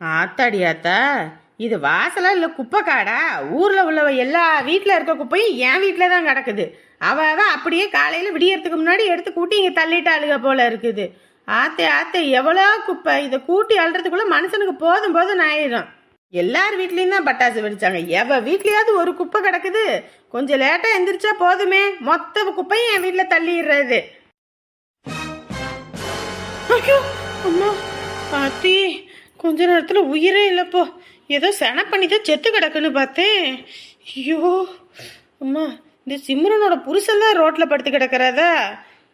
ஆத்தாடி ஆத்தா இது வாசலா இல்லை குப்பை காடா ஊரில் உள்ளவ எல்லா வீட்டில் இருக்க குப்பையும் என் வீட்டில் தான் கிடக்குது. அவள் அவ அப்படியே காலையில் விடியறதுக்கு முன்னாடி எடுத்து கூட்டி இங்கே தள்ளிட்டு அழுக போல இருக்குது. ஆத்தே ஆத்தே எவ்வளோ குப்பை? இதை கூட்டி அழுறதுக்குள்ளே மனுஷனுக்கு போதும் போதும் ஆயிடும் எல்லார் வீட்லேயும் தான் பட்டாசு வெடிச்சாங்க. எவ வீட்லேயாவது ஒரு குப்பை கிடக்குது கொஞ்சம் லேட்டாக எந்திரிச்சா போதுமே. மொத்த குப்பையும் என் வீட்டில் தள்ளிடுறது. ஐயோ அம்மா பாத்தி கொஞ்ச நேரத்தில் உயிரே இல்லைப்போ ஏதோ சென பண்ணி தான் செத்து கிடக்குன்னு பார்த்தேன். ஐயோ அம்மா இந்த சிம்ரனோட புருஷன் தான் ரோட்டில் படுத்து கிடக்கிறதா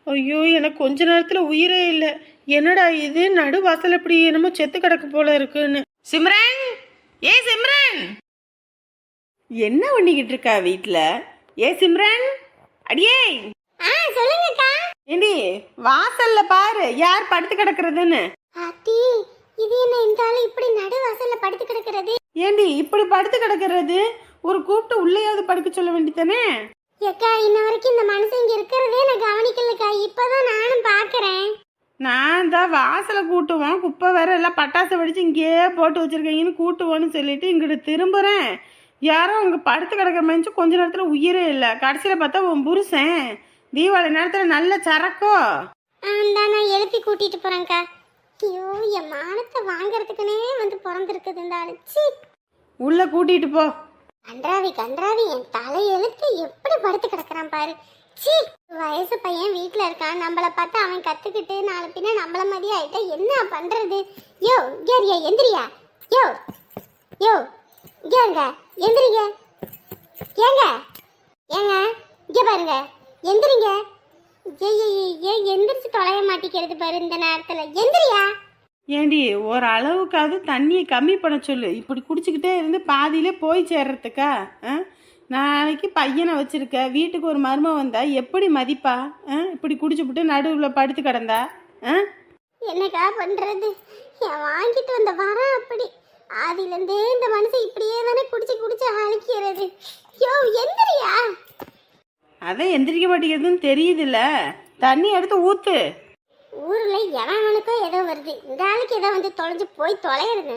ஐயோ எனக்கு கொஞ்ச நேரத்தில் உயிரே இல்லை. என்னடா இது? நடு வாசல் இப்படி என்னமோ செத்து கிடக்கு போல இருக்குன்னு. சிம்ரன்! ஏ சிம்ரன்! என்ன பண்ணிக்கிட்டு இருக்கா வீட்டில் ஏ சிம்ரன்! அடியே! ஆ சொல்லுங்கக்கா. ஏண்டி வாசல்ல பாரு யார் படுத்து கிடக்குறதுன்னு? இது என்ன இந்த ஆளு இப்படி நடு வாசல்ல படுத்து கிடக்கிறது? ஏண்டி இப்படி படுத்து கிடக்கிறது? ஒரு கூப்பிட்டு உள்ளேயாவது படுக்க சொல்ல வேண்டியதானே ஏக்கா இன்ன வரைக்கும் இந்த மனுஷன் இங்க இருக்கிறதே நான் கவனிக்கலக்கா. இப்பதான் நானும் பாக்குறேன் நான் தான் வாசலை கூட்டுவோம். குப்பை வேற எல்லாம் பட்டாசு வெடிச்சு இங்கேயே போட்டு வச்சிருக்கீங்கன்னு கூட்டுவோன்னு சொல்லிட்டு இங்கிட்டு திரும்புறேன். யாரோ அங்கே படுத்து கிடக்கிற மனுச்சு கொஞ்ச நேரத்தில் உயிரே இல்லை. கடைசியில் பார்த்தா உன் புருஷன். தீபாவளி நேரத்தில் நல்ல சரக்கோ. நான் எழுப்பி கூட்டிட்டு போறேன்க்கா. ஐயோ என் மானத்தை வாங்குறதுக்குனே வந்து பிறந்திருக்குது இந்த ஆளு. சீ உள்ளே கூட்டிகிட்டு போ. கன்றாவி கன்றாவி என் தலை எழுத்து எப்படி படுத்து கிடக்குறான் பாரு. சீ வயசு பையன் வீட்ல இருக்கான். நம்மள பார்த்து அவன் கத்துக்கிட்டு நாளை பின்ன நம்மள மாதிரி ஆயிட்டா என்ன பண்றது? யோ கேரியா எந்திரியா. யோ யோ கேங்க எந்திரிங்க. ஏங்க ஏங்க இங்க பாருங்க. எந்திரிங்க. ஏய், ஏய், எந்திரிச்சு தொலைய மாட்டிக்கிறது பாரு இந்த நேரத்துல. எந்திரியா? ஏண்டி ஒரு அளவுக்காவது தண்ணியை கம்மி பண்ண சொல்லு. இப்படி குடிச்சிக்கிட்டே இருந்து பாதியிலே போய் சேர்றதுக்கா? நாளைக்கு பையனை வச்சிருக்க. வீட்டுக்கு ஒரு மருமம் வந்தா எப்படி மதிப்பா? இப்படி குடிச்சுப்புட்டு நடுவில் படுத்து கிடந்தா? என்னக்கா பண்றது? வாங்கிட்டு வந்த வரம் அப்படி. ஆதியிலேருந்தே இந்த மனுஷன் இப்படியே தானே குடிச்சு குடிச்சு அழிக்கிறது. யோ எந்திரியா? அதான் எந்திரிக்க மாட்டேங்குதுன்னு தெரியுதுல்ல. தண்ணி எடுத்து ஊத்து. ஊர்ல எவனுக்கோ ஏதோ வருது. இந்த ஆளுக்கு ஏதோ வந்து தொலைஞ்சு போய் தொலைகிறது.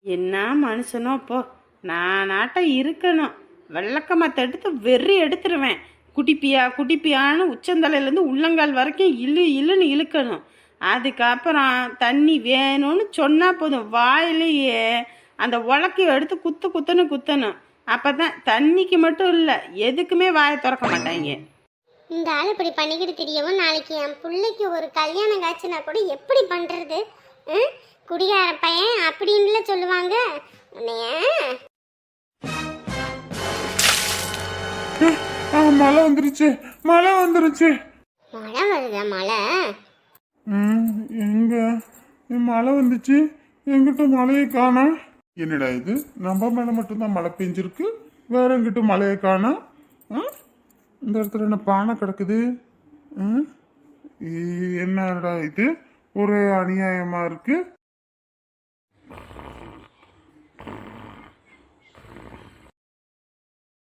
என்ன மனுஷனோ போ. நான் நாட்டம் இருக்கணும். வெள்ளக்கமத்தை எடுத்து வெறி எடுத்துருவேன். குடிப்பியா குடிப்பியான்னு உச்சந்தலையிலேருந்து உள்ளங்கால் வரைக்கும் இழு இழுன்னு இழுக்கணும். அதுக்கப்புறம் தண்ணி வேணும்னு சொன்னால் போதும். வாயிலேயே அந்த உலக்கையை எடுத்து குத்து குத்துன்னு குத்தணும். அப்போ தான் தண்ணிக்கு மட்டும் இல்லை எதுக்குமே வாயை திறக்க மாட்டாங்க. இந்த ஆள் இப்படி பண்ணிக்கிட்டு தெரியவும் நாளைக்கு என் பிள்ளைக்கு ஒரு கல்யாணம் காட்சினா கூட எப்படி பண்றது? ம்? குடிகார பையன் அப்படின்ல சொல்லுவாங்க. உன்னைய? ஆ மழை வந்துருச்சு மழை வந்துருச்சு. மழை வருதா மழை? ம், எங்க? மழை வந்துச்சு எங்கிட்ட மழையை காணோம் என்னடா இது? நம்ம மேலே மட்டும்தான் மழை பெஞ்சிருக்கு. வேற எங்கிட்ட மழையை காணா? ஆ? இந்த இடத்துல என்ன பானை கிடக்குது? ம்? என்னடா இது? ஒரு அநியாயமா இருக்கு.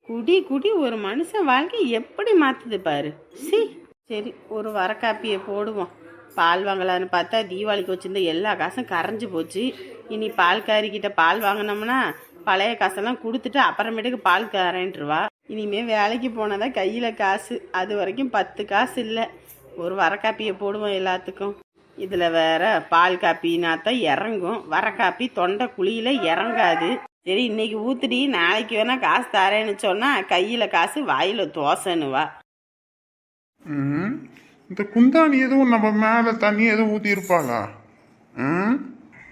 குடி குடி ஒரு மனுஷன் வாழ்க்கை எப்படி மாத்துது பாரு. சி. சரி ஒரு வர காப்பியை போடுவோம். பால் வாங்கலான்னு பார்த்தா தீபாவளிக்கு வச்சிருந்த எல்லா காசும் கரைஞ்சு போச்சு. இனி பால்காரிக்கிட்ட பால் வாங்கினோம்னா பழைய காசெல்லாம் கொடுத்துட்டு அப்புறமேட்டுக்கு பால் காரேன்ட்டுருவா இனிமே வேலைக்கு போனதான் கையில் காசு. அது வரைக்கும் பத்து காசு இல்லை. ஒரு வரக்காப்பியை போடுவோம் எல்லாத்துக்கும். இதில் வேற பால் காப்பினா தான் இறங்கும். வர காப்பி தொண்டை குழியில் இறங்காது. சரி இன்னைக்கு ஊத்துடி நாளைக்கு வேணா காசு தரேன்னு சொன்னா கையில காசு வாயில தோசைன்னு வா ம், இந்த குந்தாணி எதுவும் நம்ம மேல தண்ணி எதுவும் ஊத்தி இருப்பாளா? ம்,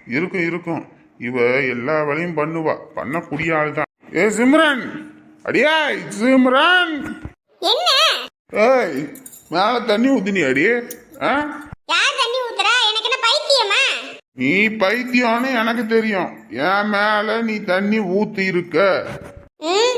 இருக்கும் இருக்கும். இவ எல்லா வேலையும் பண்ணுவா. பண்ணக்கூடிய ஆள் தான் ஏ சிம்ரன்! அடியா சிம்ரன்! ஏய் மேல தண்ணி ஊத்தினி அடி? நீ பைத்தியம்னு எனக்கு தெரியும். என் மேல நீ தண்ணி ஊத்தி இருக்க. ம்,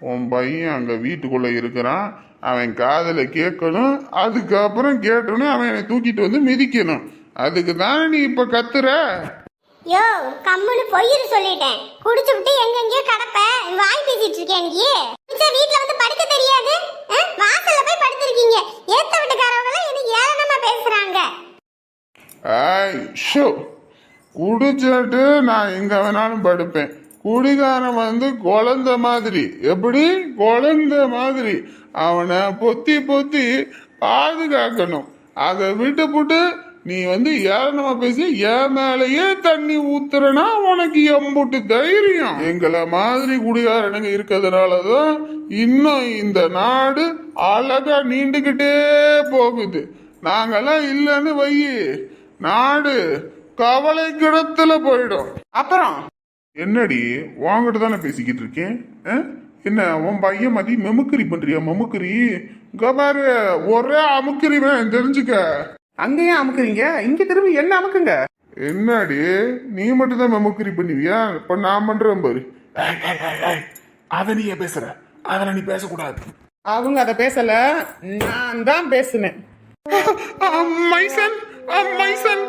உன் பையன் அங்கே வீட்டுக்குள்ளே இருக்கிறான் அவன் காதில் கேட்கணும் அதுக்கப்புறம் கேட்டோன்னே அவன் என்னை தூக்கிட்டு வந்து மிதிக்கணும். அதுக்கு தானே நீ இப்போ கத்துற? யோ கம்முனு பொய்யிரு சொல்லிட்டேன். குடிச்சு விட்டு எங்கெங்கயோ கடப்ப. வாய் பேசிட்டு இருக்கேன் நீ. வீட்ல வந்து படிக்க தெரியாது? வாசல்ல போய் படுத்திருக்கீங்க. ஏத்த வீட்டுக்காரவங்க எல்லாம் எனக்கு ஏளனமா பேசுறாங்க. ஐ ஷோ. குடிச்சிட்டு நான் எங்க வேணாலும் படுப்பேன். குடிகாரன் வந்து குழந்த மாதிரி. எப்படி? குழந்த மாதிரி. அவனை பொத்தி பொத்தி பாதுகாக்கணும். அதை விட்டு போட்டு நீ வந்து ஏளனமா பேசி என் மேலேயே தண்ணி ஊத்துறனா உனக்கு எம்புட்டு தைரியம். எங்களை மாதிரி குடிகாரனுங்க இருக்கிறதுனாலதான் இன்னும் இந்த நாடு அழகா நீண்டுகிட்டே போகுது. நாங்கெல்லாம் இல்லைன்னு வை நாடு கவலை கிடத்துல போயிடும். அப்புறம்? என்னடி உன்கிட்ட தானே பேசிக்கிட்டு இருக்கேன்? என்ன உன் பையன் மதி மெமுக்கரி பண்றியா? மமுக்கரி? பாரு ஒரே அமுக்கரி வேன் தெரிஞ்சுக்க. அங்கேயும் அமுக்குறீங்க? இங்க திரும்பி என்ன அமுக்குங்க? என்னடி நீ மட்டும் தான் மெமுக்கரி பண்ணுவியா? இப்ப நான் பண்றேன் பாரு. அத நீ பேசுற? அதெல்லாம் நீ பேசக்கூடாது. அவங்க அத பேசல நான் தான் பேசுனேன். மைசன் மைசன்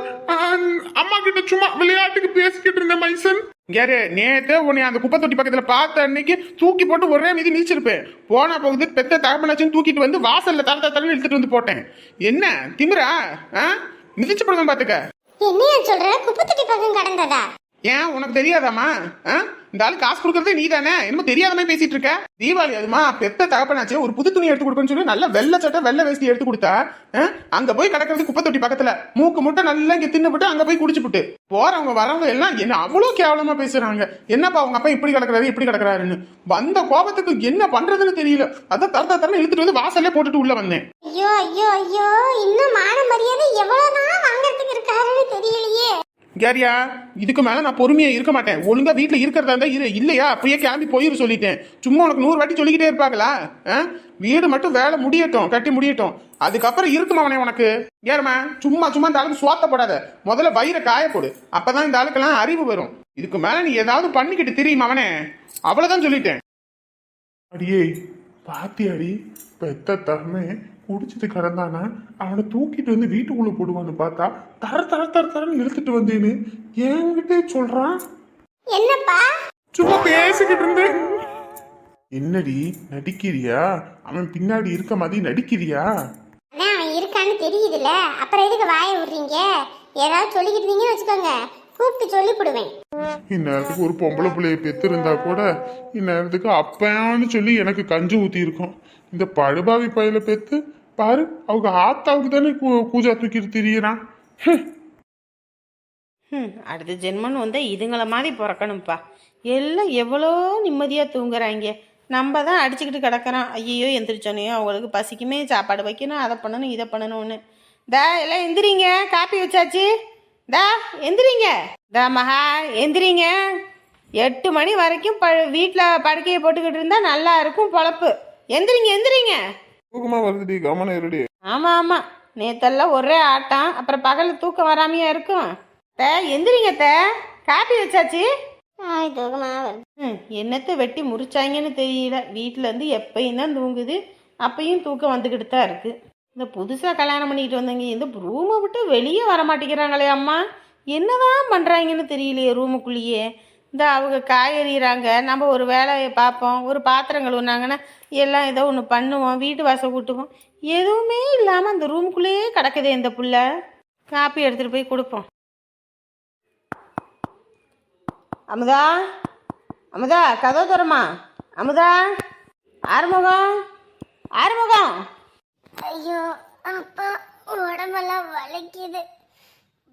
அம்மா கிட்ட சும்மா விளையாட்டுக்கு பேசிக்கிட்டு இருந்தேன் மைசன். கேரு நேத்து உன்னை அந்த குப்பை தொட்டி பக்கத்துல பார்த்த அன்னைக்கு தூக்கி போட்டு ஒரே மீதி மிதிச்சிருப்பேன் போன போகுது பெத்த தகப்பனாச்சும் தூக்கிட்டு வந்து வாசல்ல தர தர தரன்னு இழுத்துட்டு வந்து போட்டேன். என்ன? திமிரா? ஆ? மிதிச்சு போடுவேன் பாத்துக்க என்னையா சொல்ற? குப்பை தொட்டி பக்கம் கடந்ததா? ஏன்? உனக்கு தெரியாதாம்மா? ஆ? இந்த ஆளு காசு கொடுக்கறதே நீ தானே என்னமோ தெரியாத மாதிரி பேசிட்டு இருக்க. தீபாவளி அதுமா பெத்த தகப்பனாச்சு ஒரு புது துணி எடுத்து கொடுக்கணும்னு சொல்லி நல்ல வெள்ளை சட்டை வெள்ளை வேஸ்டி எடுத்து கொடுத்தா ஆ? அங்க போய் கிடக்கிறது குப்பை தொட்டி பக்கத்துல. மூக்கு முட்டை நல்லா இங்க தின்னுபிட்டு அங்க போய் குடிச்சுப்புட்டு போறவங்க வரவங்க எல்லாம் என்ன அவ்வளவு கேவலமா பேசுறாங்க. என்னப்பா அவங்க அப்பா இப்படி கிடக்குறாரு இப்படி கிடக்குறாருன்னு. வந்த கோபத்துக்கு என்ன பண்றதுன்னு தெரியல. அதான் தர தர தரன்னு இழுத்துட்டு வந்து வாசல்லே போட்டுட்டு உள்ள வந்தேன். ஐயோ ஐயோ ஐயோ இன்னும் மான மரியாதை எவ்வளவுதான் வாங்கறதுக்கு இருக்காருன்னு தெரியலையே. கேரியா இதுக்கு மேலே நான் பொறுமையாக இருக்க மாட்டேன். ஒழுங்கா வீட்டில் இருக்கிறதா இருந்தால் இரு. இல்லையா? அப்பயே கிளம்பி போயிரு சொல்லிட்டேன். சும்மா உனக்கு நூறு வாட்டி சொல்லிக்கிட்டே இருப்பாங்களா? ஆ? வீடு மட்டும் வேலை முடியட்டும் கட்டி முடியட்டும். அதுக்கப்புறம் இருக்குமா அவனே உனக்கு? ஏறமா சும்மா சும்மா இந்த ஆளுக்கு சுவாத்தப்படாத முதல்ல வயிறை காயப்போடு. அப்போ தான் இந்த ஆளுக்கெல்லாம் அறிவு வரும். இதுக்கு மேலே நீ ஏதாவது பண்ணிக்கிட்டு தெரியுமா அவனே? அவ்வளோதான் சொல்லிட்டேன். அடியே பாத்தியாடி பெத்த தரமே குடிச்சிட்டு கிடந்தானா? அவனை தூக்கிட்டு வந்து வீட்டுக்குள்ள போடுவான்னு பார்த்தா தர தர தர தரன்னு நிறுத்திட்டு வந்தேன்னு என்கிட்டே சொல்றான். என்னப்பா? சும்மா பேசிக்கிட்டு இருந்தேன். என்னடி நடிக்கிறியா? அவன் பின்னாடி இருக்க மாதிரி நடிக்கிறியா? அவன் இருக்கான்னு தெரியுதுல்ல. அப்புறம் எதுக்கு வாயை விடுறீங்க? ஏதாவது சொல்லிக்கிட்டு இருந்தீங்கன்னு வச்சுக்கோங்க. கூப்பிட்டு சொல்லி போடுவேன் இந்நேரத்துக்கு ஒரு பொம்பளை பிள்ளைய பெத்து இருந்தா கூட இந்நேரத்துக்கு அப்பயான்னு சொல்லி எனக்கு கஞ்சி ஊத்தி இருக்கும் இந்த படுபாவி பையில பெத்து பாரு அவங்க ஆத்தாவுக்கு தானே கூ- கூஜா தூக்கிட்டு திரியறான் அடுத்த ஜென்மன் வந்து இதுங்கள மாதிரி பிறக்கணும்ப்பா. எல்லாம் எவ்வளோ நிம்மதியாக தூங்குறாங்க. நம்ம தான் அடிச்சுக்கிட்டு கிடக்குறோம் ஐயோ எந்திரிச்சோனையோ அவங்களுக்கு பசிக்குமே சாப்பாடு வைக்கணும் அதை பண்ணணும் இதை பண்ணணும்னு. தா எல்லாம் எந்திரிங்க. காப்பி வச்சாச்சு. தா எந்திரிங்க. தா மகா எந்திரிங்க. எட்டு மணி வரைக்கும் ப வீட்டில் படுக்கையை போட்டுக்கிட்டு இருந்தால் நல்லா இருக்கும் பொழப்பு. எந்திரிங்க எந்திரிங்க. தூக்கமா வருதுடி கவனம் இருடி. ஆமாம் ஆமாம் நேத்தெல்லாம் ஒரே ஆட்டம் அப்புறம் பகலில் தூக்கம் வராமையா இருக்கும். தே எந்திரிங்க தே காப்பி வச்சாச்சு? தூக்கமா வருது. ம் என்னத்தை வெட்டி முறிச்சாங்கன்னு தெரியல. வீட்டில் இருந்து எப்பயும் தான் தூங்குது. அப்பயும் தூக்கம் வந்துக்கிட்டு தான் இருக்கு. இந்த புதுசாக கல்யாணம் பண்ணிக்கிட்டு வந்தவங்க இந்த ரூமை விட்டு வெளியே வர மாட்டேங்கிறாங்களே அம்மா. என்னதான் பண்ணுறாங்கன்னு தெரியலையே ரூமுக்குள்ளேயே. இந்த அவங்க காய் எறிகிறாங்க நம்ம ஒரு வேலையை பார்ப்போம். ஒரு பாத்திரம் கழுவுனாங்கன்னா எல்லாம் ஏதோ ஒன்று பண்ணுவோம். வீட்டு வாசல் கூட்டுவோம். எதுவுமே இல்லாமல் அந்த ரூமுக்குள்ளேயே கிடக்குதே இந்த புள்ள. காப்பி எடுத்துகிட்டு போய் கொடுப்போம். அமுதா? அமுதா கதவு தரமா அமுதா? ஆறுமுகம்? ஆறுமுகம்? ஐயோ அப்பா உடம்பெல்லாம் வலிக்குது.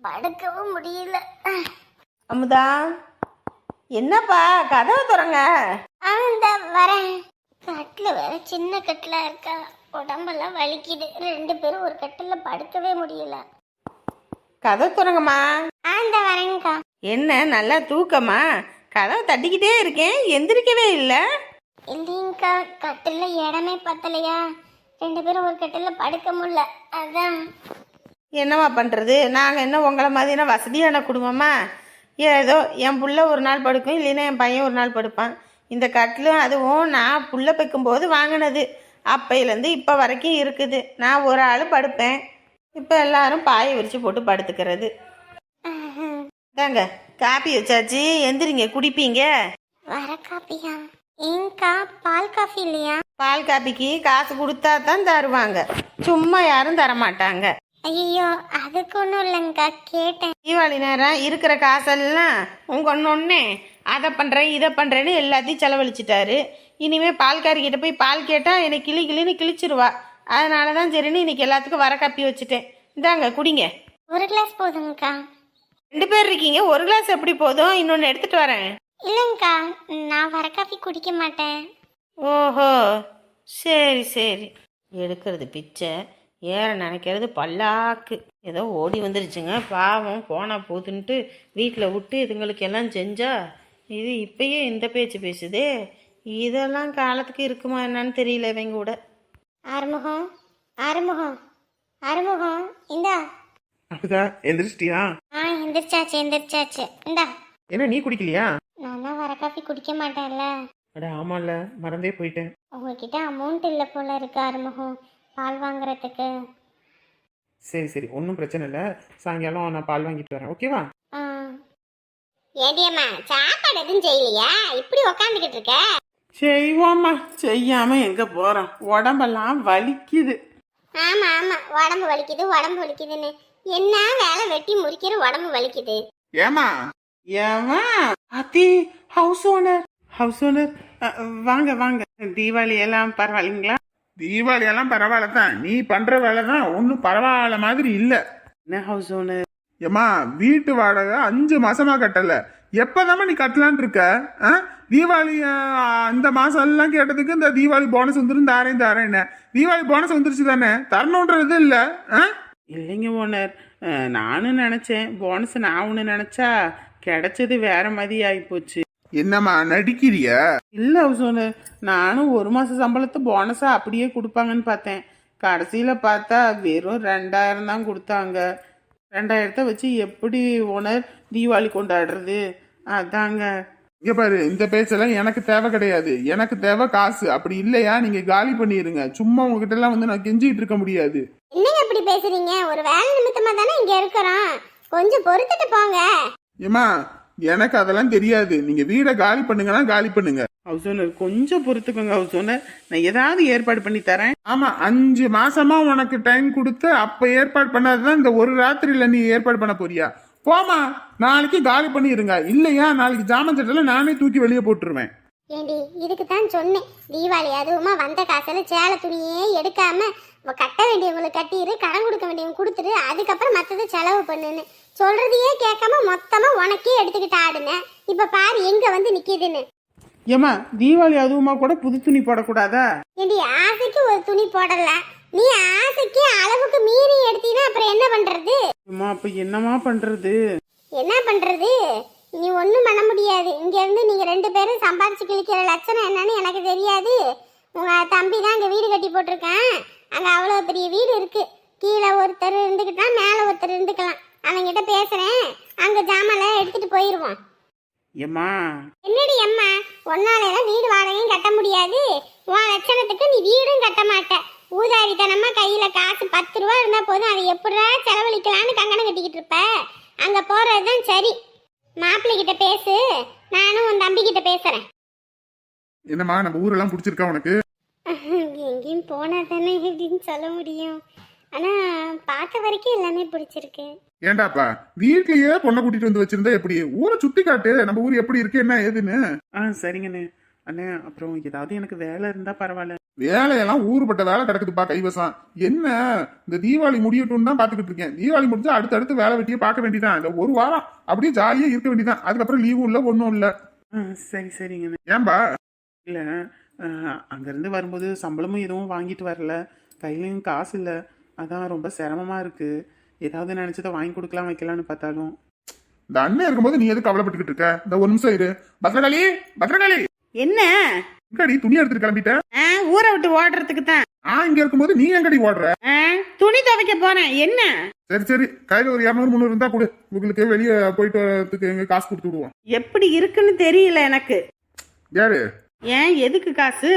படுக்கவும் முடியல. அமுதா? என்னப்பா கதவு திறங்க. அந்த வரேன். கட்டில் வேற சின்ன கட்டிலா இருக்கா? உடம்பெல்லாம் வலிக்குது. ரெண்டு பேரும் ஒரு கட்டில் படுக்கவே முடியல. கதவு திறங்கம்மா. அந்த வரேங்க்கா என்ன நல்லா தூக்கமா? கதவை தட்டிக்கிட்டே இருக்கேன் எந்திரிக்கவே இல்லை. இல்லைங்கக்கா கட்டில் இடமே பத்தலையா? ரெண்டு பேரும் ஒரு கட்டில் படுக்க முடியல. அதான். என்னம்மா பண்ணுறது நாங்கள் என்ன உங்களை மாதிரினா வசதியான குடும்பமா? ஏதோ என் புள்ள ஒரு நாள் படுக்கும் இல்லைன்னா என் பையன் ஒரு நாள் படுப்பான். இந்த கட்டிலும் அதுவும் நான் புள்ள வைக்கும்போது வாங்கினது. அப்பையிலேருந்து இப்போ வரைக்கும் இருக்குது. நான் ஒரு ஆள் படுப்பேன். இப்போ எல்லாரும் பாயை விரித்து போட்டு படுத்துக்கிறது. தாங்க காப்பி வச்சாச்சு. எந்திரிங்க குடிப்பீங்க? வர காப்பியா? ஏங்கக்கா பால் காஃபி இல்லையா? பால் காப்பிக்கு காசு கொடுத்தா தான் தருவாங்க. சும்மா யாரும் தர மாட்டாங்க ஐயோ அதுக்கு ஒன்றும் இல்லைங்கக்கா கேட்டேன். தீபாவளி நேரம் இருக்கிற காசெல்லாம் உங்க ஒன்று அதை பண்ணுறேன் இதை பண்ணுறேன்னு எல்லாத்தையும் செலவழிச்சிட்டாரு. இனிமே பால்காரிக்கிட்ட போய் பால் கேட்டால் என்னை கிளி கிளின்னு கிழிச்சிருவா. அதனால தான் சரின்னு இன்னைக்கு எல்லாத்துக்கும் வர காப்பி வச்சுட்டேன். இந்தாங்க குடிங்க. ஒரு கிளாஸ் போதுங்கக்கா ரெண்டு பேர் இருக்கீங்க ஒரு கிளாஸ் எப்படி போதும்? இன்னொன்று எடுத்துட்டு வரேன். இல்லைங்கக்கா நான் வர காஃபி குடிக்க மாட்டேன். ஓஹோ சரி சரி. எடுக்கிறது பிச்சை. ஏற நினைக்கிறது பல்லாக்கு. ஏதோ ஓடி வந்துருச்சுங்க. பாவம் போனா போதுன்ட்டு வீட்டில் விட்டு இதுங்களுக்கு எல்லாம் செஞ்சா இது இப்பயே இந்த பேச்சு பேசுதே. இதெல்லாம் காலத்துக்கு இருக்குமா என்னன்னு தெரியல இவங்க கூட. ஆறுமுகம் ஆறுமுகம் ஆறுமுகம் இந்தா. அப்படிதா எந்திரிச்சிட்டியா? ஆ எந்திரிச்சாச்சு எந்திரிச்சாச்சு. இந்தா. என்ன நீ குடிக்கலையா? நான் தான் வர காஃபி குடிக்க மாட்டேன்ல. அட ஆமால மறந்தே போயிட்டேன். உங்ககிட்ட அமௌண்ட் இல்லை போல இருக்கு ஆறுமுகம். பால் வாங்குறதுக்கு. சரி சரி. ஒன்றும் பிரச்சனை இல்லை. சாயங்காலம் நான் பால் வாங்கிட்டு வரேன். ஓகேவா? ஏடியம்மா சாப்பாடு எதுவும் செய்யலையா? இப்படி உக்காந்துக்கிட்டு இருக்க. செய்வோம்மா. செய்யாம எங்க போறோம்? உடம்பெல்லாம் வலிக்குது. ஆமா ஆமா. உடம்பு வலிக்குது உடம்பு வலிக்குதுன்னு. என்ன வேலை வெட்டி முறிக்கிற உடம்பு வலிக்குது? ஏமா ஏவா அத்தி ஹவுஸ் ஓனர் ஹவுஸ் ஓனர் வாங்க வாங்க. தீபாவளி எல்லாம் பரவாயில்லைங்களா? தீபாவளி எல்லாம் பரவாயில்ல தான். நீ பண்ற வேலை தான் ஒன்றும் பரவாயில்ல மாதிரி இல்ல. என்ன ஹவுஸ் ஓனர் ஏம்மா வீட்டு வாடகை அஞ்சு மாசமா கட்டல. எப்பதாம்மா நீ கட்டலான் இருக்க? ஆ? தீபாவளி ஆ, இந்த மாசம் எல்லாம் கேட்டதுக்கு இந்த தீபாவளி போனஸ் வந்துரும் தாரேன் தாரேன்னு தீபாவளி போனஸ் வந்துருச்சு தானே? தரணுன்றது இல்ல. ஆ? இல்லைங்க ஓனர் நானும் நினச்சேன். போனஸ் நான் ஒன்று நினச்சா கிடைச்சது வேற மாதிரி ஆகிப்போச்சு என்னம்மா நடிக்கிறிய? இல்லை ஹவுஸ் ஓனர் நானும் ஒரு மாத சம்பளத்தை போனஸாக அப்படியே கொடுப்பாங்கன்னு பார்த்தேன். கடைசியில் பார்த்தா வெறும் ரெண்டாயிரம் தான் கொடுத்தாங்க. ரெண்டாயிரத்தை வச்சு எப்படி ஓனர் தீபாவளி கொண்டாடுறது? அதாங்க. இங்க பாரு இந்த பேச்செல்லாம் எனக்கு தேவை கிடையாது. எனக்கு தேவை காசு. அப்படி இல்லையா? நீங்க காலி பண்ணிருங்க. சும்மா உங்ககிட்ட எல்லாம் வந்து நான் கெஞ்சிட்டு இருக்க முடியாது. என்னங்க இப்படி பேசுறீங்க? ஒரு வேலை நிமித்தமா தானே இங்க இருக்கிறோம் கொஞ்சம் பொறுத்துட்டு போங்க. ஏம்மா எனக்கு அதெல்லாம் தெரியாது. நீங்க வீடை காலி பண்ணுங்கன்னா காலி பண்ணுங்க. ஹவுஸ் ஓனர் கொஞ்சம் பொறுத்துக்கோங்க ஹவுஸ் ஓனர் நான் ஏதாவது ஏற்பாடு பண்ணி தரேன். ஆமா அஞ்சு மாசமா உனக்கு டைம் கொடுத்து அப்ப ஏற்பாடு பண்ணாதான் இந்த ஒரு ராத்திரியில நீ ஏற்பாடு பண்ண போறியா? போமா நாளைக்கு காலி பண்ணிருங்க. இல்லையா நாளைக்கு ஜாமன் சட்டில நானே தூக்கி வெளியே போட்டுருவேன். ஏண்டி இதுக்கு தான் சொன்னேன். தீபாவளி அதுவுமா வந்த காசுல சேலை துணியே எடுக்காம கட்ட வேண்டியவங்களுக்கு கட்டிடு கடன் கொடுக்க வேண்டியவங்க கொடுத்துரு அதுக்கப்புறம் மத்ததை செலவு பண்ணுன்னு. சொல்றதையே கேட்காம மொத்தமா உனக்கே எடுத்துக்கிட்டு ஆடுனேன் இப்ப பாரு எங்க வந்து நிக்குதுன்னு. ஏம்மா தீபாவளி அதுவுமா கூட புது துணி போடக்கூடாதா? ஏண்டி ஆசைக்கு ஒரு துணி போடல. நீ ஆசைக்கு அளவுக்கு மீறி எடுத்தீங்கன்னா அப்புறம் என்ன பண்றது? அம்மா அப்போ என்னம்மா பண்ணுறது என்ன பண்றது? நீ ஒண்ணும் பண்ண முடியாது. இங்க இருந்து நீங்க ரெண்டு பேரும் சம்பாரிச்சு கிழிக்கிற லட்சணம் என்னன்னு எனக்கு தெரியாது. உங்க தம்பி தான் அங்க வீடு கட்டி போட்டிருக்கான். அங்க அவ்வளவு பெரிய வீடு இருக்கு. கீழே ஒருத்தர் இருந்துக்கிட்டா மேல ஒருத்தர் இருந்துக்கலாம். அவன்கிட்ட பேசுறேன். அங்க ஜாமான்லாம் எடுத்துட்டு போயிருவோம். ஏம்மா என்னடி அம்மா? ஒன்னாலெல்லாம் வீடு வாடகையும் கட்ட முடியாது. உன் லட்சணத்துக்கு நீ வீடும் கட்ட மாட்ட. ஊதாரித்தனமா கையில காசு பத்து ரூபா இருந்தா போதும். அதை எப்படிடா செலவழிக்கலாம்னு கங்கணம் கட்டிக்கிட்டு இருப்ப? அங்க போறதுதான் சரி. மாப்பிள்ளை கிட்ட பேசு. நானும் உன் தம்பி கிட்ட பேசுறேன். என்னம்மா நம்ம ஊரெல்லாம் பிடிச்சிருக்கா உனக்கு? எங்கேயும் போனா தானே எப்படின்னு சொல்ல முடியும். ஆனா பார்த்த வரைக்கும் எல்லாமே பிடிச்சிருக்கு. ஏண்டாப்பா வீட்லயே பொண்ணை கூட்டிட்டு வந்து வச்சிருந்தா எப்படி? ஊரை சுத்தி காட்டு நம்ம ஊர் எப்படி இருக்கு என்ன ஏதுன்னு? ஆ சரிங்கண்ணே. அண்ணே அப்புறம் ஏதாவது எனக்கு வேலை இருந்தால் பரவாயில்ல. வேலையெல்லாம் ஊருப்பட்ட வேலை கிடக்குதுப்பா கைவசம். என்ன? இந்த தீபாவளி முடியட்டும்னு தான் பாத்துக்கிட்டு இருக்கேன். தீபாவளி முடிஞ்சா அடுத்தடுத்து வேலை வெட்டியே பார்க்க வேண்டியதான் இந்த ஒரு வாரம் அப்படியே ஜாலியா இருக்க வேண்டியதான் அதுக்கப்புறம் லீவும் இல்ல ஒன்றும் இல்ல. ஆ சரி சரிங்கண்ணே. ஏன்பா? இல்லை அங்கேருந்து வரும்போது சம்பளமும் எதுவும் வாங்கிட்டு வரல. கையிலையும் காசு இல்லை. அதான் ரொம்ப சிரமமாக இருக்குது ஏதாவது நினச்சதை வாங்கி கொடுக்கலாம் வைக்கலான்னு பார்த்தாலும். இந்த அண்ணன் இருக்கும்போது நீ எதுக்கு கவலைப்பட்டுக்கிட்டு இருக்க? இந்த ஒரு நிமிஷம் இரு. பத்ரகாளி பத்ரகாளி! என்ன? எங்கடி துணி எடுத்துட்டு கிளம்பிட்ட? ஆ ஊரை விட்டு ஓடுறதுக்கு தான். நான் இங்க இருக்கும்போது நீ எங்கடி ஓடுற? ஆ துணி துவைக்க போகிறேன் என்ன? சரி சரி. கையில ஒரு இரநூறு முந்நூறு இருந்தா கொடு. உங்களுக்கு வெளியே போயிட்டு வரதுக்கு எங்க காசு கொடுத்து விடுவோம். எப்படி இருக்குன்னு தெரியல எனக்கு. யாரு? ஏன்? எதுக்கு காசு?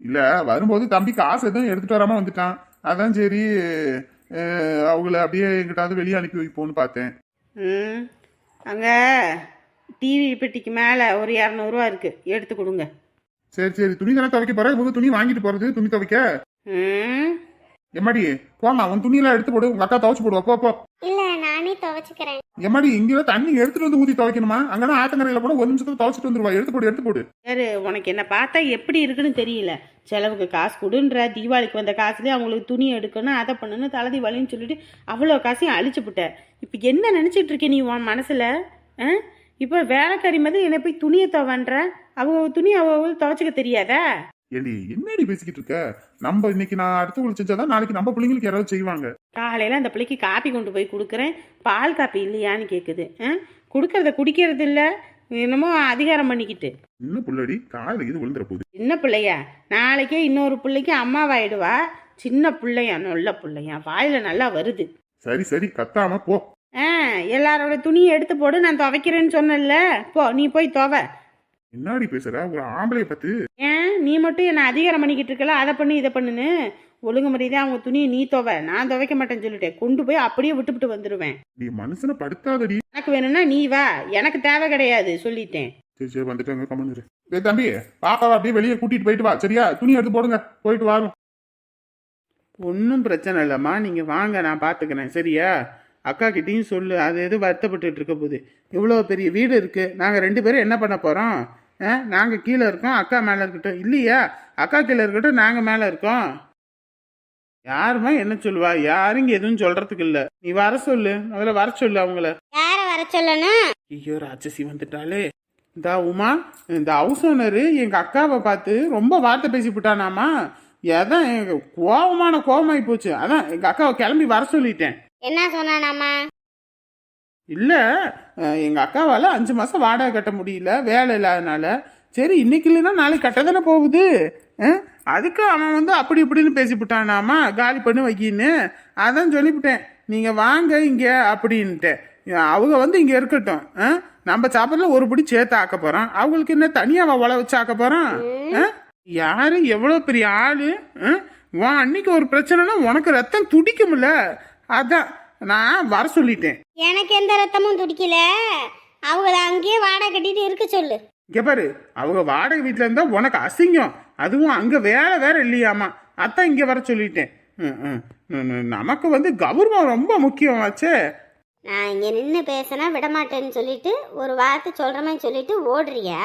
இல்ல வரும்போது தம்பி காசு எதுவும் எடுத்துட்டு வராம வந்துட்டான். அதான் சரி அவங்கள அப்படியே எங்கிட்டாவது வெளியே அனுப்பி வைப்போம்னு பார்த்தேன். ம். அங்கே டிவி பெட்டிக்கு மேலே ஒரு இரநூறுவா இருக்குது எடுத்து கொடுங்க. சரி சரி. துணி தானே துவைக்க போற? இவங்க துணி வாங்கிட்டு போறது துணி துவைக்க? ம். எம்மாடி போமா உன் துணியெல்லாம் எடுத்து போடு. உங்க அக்கா துவைச்சு போடுவா. போ போ. இல்ல நானே துவைச்சுக்கிறேன். எம்மாடி இங்க தண்ணி எடுத்துட்டு வந்து ஊத்தி துவைக்கணுமா? அங்கன்னா ஆத்தங்கரையில கூட ஒரு நிமிஷத்துல துவைச்சிட்டு வந்துருவா. எடுத்து போடு எடுத்து போடு. யாரு உனக்கு என்ன பார்த்தா எப்படி இருக்குன்னு தெரியல. செலவுக்கு காசு கொடுன்ற தீபாவளிக்கு வந்த காசுலேயே அவங்களுக்கு துணி எடுக்கணும் அதை பண்ணணும் தலை தீபாவளின்னு சொல்லிட்டு அவ்வளோ காசையும் அழிச்சு விட்ட இப்போ என்ன நினச்சிட்டு இருக்க நீ உன் மனசில்? ஆ? இப்போ வேலைக்காரி மாதிரி என்னை போய் துணியை துவன்ற அவ துணி அவ துவைச்சிக்க தெரியாதா? ஏண்டி என்னடி பேசிக்கிட்டு இருக்க? நம்ம இன்னைக்கு நான் அடுத்த செஞ்சாதான் நாளைக்கு நம்ம பிள்ளைங்களுக்கு யாராவது செய்வாங்க. காலையில் அந்த பிள்ளைக்கு காப்பி கொண்டு போய் கொடுக்குறேன். பால் காப்பி இல்லையான்னு கேட்குது ஆ? கொடுக்கறத குடிக்கிறது இல்லை என்னமோ அதிகாரம் பண்ணிக்கிட்டு. இன்னும் புள்ளடி? காலையில இது விழுந்துற போகுது? சின்ன பிள்ளையா? நாளைக்கே இன்னொரு பிள்ளைக்கு அம்மாவாயிடுவா? சின்ன பிள்ளையா? நல்ல பிள்ளையா? வாயில நல்லா வருது. சரி சரி கத்தாம போ. ஆ எல்லாரோட துணியை எடுத்து போடு. நான் துவைக்கிறேன்னு சொன்னேன்ல. போ நீ போய் துவை. என்னடி பேசுற? ஒரு ஆம்பளைய பத்து ஏன்? நீ மட்டும் என்ன அதிகாரம் பண்ணிக்கிட்டு இருக்கல? அதை பண்ணு இதை பண்ணுன்னு? ஒழுங்கு முறையாக அவங்க துணியை நீ துவை. நான் துவைக்க மாட்டேன்னு சொல்லிட்டேன். கொண்டு போய் அப்படியே விட்டுவிட்டு வந்துடுவேன் நீ மனுஷனை படுத்தாதடி. எனக்கு வேணும்னா நீ வா. எனக்கு தேவை கிடையாது சொல்லிட்டேன். சரி சரி வந்துட்டாங்க. கம்மனு டேய் தம்பி பாப்பாவை அப்படியே வெளியே கூட்டிட்டு போயிட்டு வா. சரியா? துணி எடுத்து போடுங்க. போயிட்டு வரோம். ஒன்றும் பிரச்சனை இல்லைம்மா. நீங்கள் வாங்க நான் பார்த்துக்கிறேன் சரியா? அக்கா கிட்டேயும் சொல்லு. அது எது வருத்தப்பட்டுட்டு இருக்க போகுது. இவ்வளோ பெரிய வீடு இருக்குது நாங்கள் ரெண்டு பேரும் என்ன பண்ண போகிறோம் நாங்கள் கீழே இருக்கோம் அக்கா மேலே இருக்கட்டும். இல்லையா? அக்கா கீழே இருக்கட்டும் நாங்கள் மேலே இருக்கோம். யாருமா என்ன சொல்லுவா? யாரும் இங்கே எதுவும் சொல்கிறதுக்கு இல்லை. நீ வர சொல்லு. அதில் வர சொல்லு அவங்கள. யார வர சொல்லணும்? ஐயோ ராட்சசி வந்துட்டாளே. இந்த உமா இந்த ஹவுஸ் ஓனரு எங்க அக்காவை பார்த்து ரொம்ப வார்த்தை பேசி விட்டானாமா? அதான் எங்க கோபமான கோபமாயி போச்சு. அதான் எங்க அக்காவை கிளம்பி வர சொல்லிட்டேன். என்ன சொன்னானாமா இல்லை. எங்கள் அக்காவால் அஞ்சு மாதம் வாடகை கட்ட முடியல வேலை இல்லாதனால. சரி இன்னைக்கு இல்லைன்னா நாளைக்கு கட்ட தானே போகுது? அதுக்கு அவன் வந்து அப்படி இப்படின்னு பேசிவிட்டானாமா காலி பண்ணி வைக்கின்னு. அதான் சொல்லிவிட்டேன் நீங்கள் வாங்க இங்கே அப்படின்ட்டு. அவங்க வந்து இங்கே இருக்கட்டும். நம்ம சாப்பாடுல ஒரு படி சேர்த்து ஆக்க போகிறோம் அவங்களுக்கு என்ன தனியாக உழ வச்சு ஆக்க போகிறோம் யாரு எவ்வளோ பெரிய ஆள்? அஹ்? உன் அன்னைக்கு ஒரு பிரச்சனைனா உனக்கு ரத்தம் துடிக்கும்ல. அதான். நான் வர சொல்லிட்டேன். எனக்கு எந்த ரத்தமும் துடிக்கல. அவங்கள அங்கேயே வாடகை கட்டிட்டு இருக்க சொல்லு. இங்க பாரு அவங்க வாடகை வீட்ல இருந்தா உனக்கு அசிங்கம். அதுவும் அங்க வேலை வேற இல்லையாமா. அதான் இங்க வர சொல்லிட்டேன். நமக்கு வந்து கௌரவம் ரொம்ப முக்கியம் ஆச்சே. நான் இங்கே நின்று பேசினா விடமாட்டேன்னு சொல்லிட்டு ஒரு வார்த்தை சொல்கிறமேன்னு சொல்லிட்டு ஓடுறியா.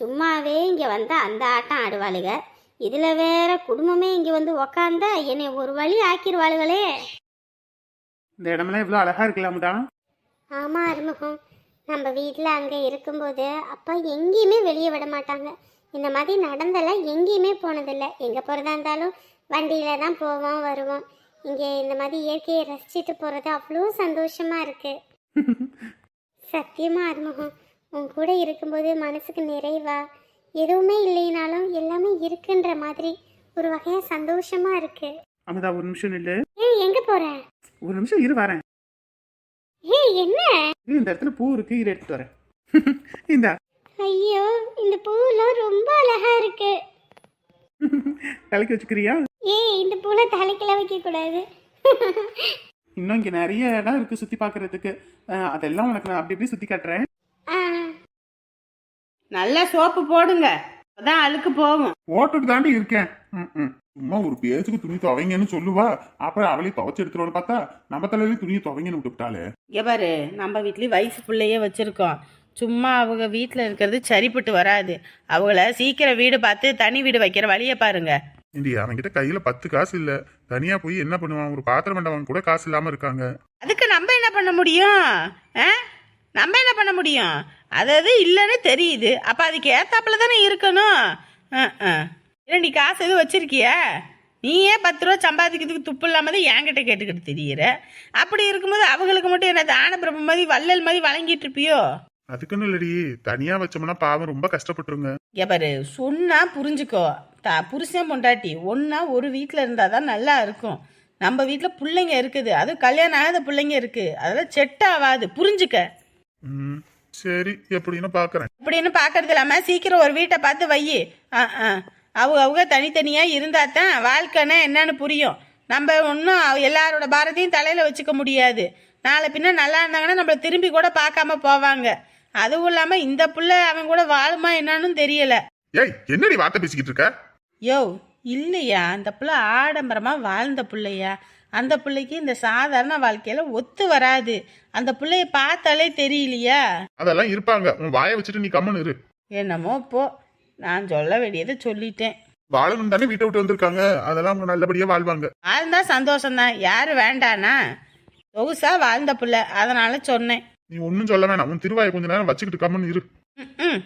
சும்மாவே இங்கே வந்தா அந்த ஆட்டம் ஆடுவாளுக. இதில் வேற குடும்பமே இங்கே வந்து உக்காந்தா என்னை ஒரு வழி ஆக்கிடுவாளுகளே இந்த இடமெல்லாம் இவ்வளவு அழகா இருக்கலாம்டா. ஆமாம் அருமுகம் நம்ம வீட்டில் அங்கே இருக்கும்போது அப்பா எங்கேயுமே வெளியே விட மாட்டாங்க. இந்த மாதிரி நடந்தெல்லாம் எங்கேயுமே போனதில்லை. எங்கே போகிறதா இருந்தாலும் வண்டியில் தான் போவோம் வருவோம். இங்கே இந்த மாதிரி இயற்கையை ரசிச்சுட்டு போகிறது அவ்வளோ சந்தோஷமாக இருக்குது சத்தியமாக அருமுகம் உன் கூட இருக்கும்போது மனசுக்கு நிறைவா? எதுவுமே இல்லைனாலும் எல்லாமே இருக்குன்ற மாதிரி ஒரு வகையாக சந்தோஷமாக இருக்குது அமதா ஒரு நிமிஷம் இல்ல ஏய் எங்கே போகிற ஒரு நிமிஷம் இரு வரேன். ஏய் என்ன? இந்த இடத்துல பூ இருக்கு இரு எடுத்து வரேன். இந்த. ஐயோ இந்த பூவெல்லாம் ரொம்ப அழகா இருக்கு. தலைக்கு வச்சுக்கிறியா? ஏய் இந்த பூவை தலைக்கில வைக்க கூடாது இன்னும் இங்க நிறைய இடம் இருக்கு சுத்தி பாக்குறதுக்கு அதெல்லாம் உனக்கு நான் அப்படி இப்படி சுத்தி காட்டுறேன். நல்லா சோப்பு போடுங்க. அதான் அழுக்கு போகும். போட்டுட்டு தாண்டி இருக்கேன். ம், ம். சும்மா ஒரு பேச்சுக்கு துணி துவைங்கன்னு சொல்லுவா. அப்புறம் அவளே துவைச்சு எடுத்துருவான்னு பார்த்தா நம்ம தலையில துணியை துவைங்கன்னு விட்டுவிட்டாளே இங்க பாரு நம்ம வீட்லேயும் வயசு பிள்ளையே வச்சுருக்கோம். சும்மா அவங்க வீட்டில் இருக்கிறது சரிப்பட்டு வராது. அவங்கள சீக்கிரம் வீடு பார்த்து தனி வீடு வைக்கிற வழியை பாருங்க. இண்டி அவன்கிட்ட கையில பத்து காசு இல்ல. தனியா போய் என்ன பண்ணுவான்? ஒரு பாத்திரம் வேண்டவன் கூட காசு இல்லாம இருக்காங்க. அதுக்கு நம்ம என்ன பண்ண முடியும்? ஆ? நம்ம என்ன பண்ண முடியும்? அதாவது இல்லைன்னு தெரியுது. அப்போ அதுக்கு ஏத்தாப்புல தானே இருக்கணும். ஆ ஆ. இல்லை நீ காசு எதுவும் வச்சிருக்கியா? நீயே பத்து ரூபா சம்பாதிக்கிறதுக்கு துப்பு இல்லாமல் தான் என்கிட்ட கேட்டுக்கிட்டு தெரியுற. அப்படி இருக்கும்போது அவங்களுக்கு மட்டும் என்ன தான பிரபு மாதிரி வள்ளல் மாதிரி வழங்கிட்டு இருப்பியோ? அதுக்குன்னு இல்லடி. தனியா வச்சோம்னா பாவம் ரொம்ப கஷ்டப்பட்டுருங்க. இங்க பாரு சொன்னா புரிஞ்சுக்கோ. த புருஷன் பொண்டாட்டி ஒன்றா ஒரு வீட்டில் இருந்தால் தான் நல்லா இருக்கும். நம்ம வீட்டில் பிள்ளைங்க இருக்குது. அதுவும் கல்யாணம் ஆகாத பிள்ளைங்க இருக்குது அதெல்லாம் செட் ஆகாது. புரிஞ்சுக்க. ம் சரி. எப்படின்னு பாக்குறேன். இப்படின்னு பார்க்கறது இல்லாமல் சீக்கிரம் ஒரு வீட்டை பார்த்து வை ஆ ஆ அவங்க அவங்க தனித்தனியாக இருந்தால் தான் வாழ்க்கைன்னா என்னன்னு புரியும். நம்ம ஒன்றும் எல்லாரோட பாரத்தையும் தலையில் வச்சுக்க முடியாது. நாளை பின்ன நல்லா இருந்தாங்கன்னா நம்மளை திரும்பி கூட பார்க்காம போவாங்க. அதுவும் இல்லாமல் இந்த புள்ள அவன் கூட வாழுமா என்னன்னு தெரியல. ஏய் என்னடி வார்த்தை பேசிக்கிட்டு இருக்க? யோ இல்லையா? அந்த பிள்ளை ஆடம்பரமாக வாழ்ந்த பிள்ளையா? அந்த பிள்ளைக்கு இந்த சாதாரண வாழ்க்கையில ஒத்து வராது. அந்த பிள்ளைய பார்த்தாலே தெரியலையா? அதெல்லாம் இருப்பாங்க. உன் வாயை வச்சுட்டு நீ கம்மன் இரு. என்னமோ போ. நான் சொல்ல வேண்டியதை சொல்லிட்டேன். வாழணும் தானே வீட்டை விட்டு வந்திருக்காங்க. அதெல்லாம் அவங்க நல்லபடியா வாழ்வாங்க. வாழ்ந்தா சந்தோஷம்தான். யாரு வேண்டானா? சொகுசா வாழ்ந்த பிள்ளை. அதனால சொன்னேன். நீ ஒன்னும் சொல்ல வேணாம். உன் திருவாயை கொஞ்ச நேரம் வச்சுக்கிட்டு கம்மன் இரு. ம்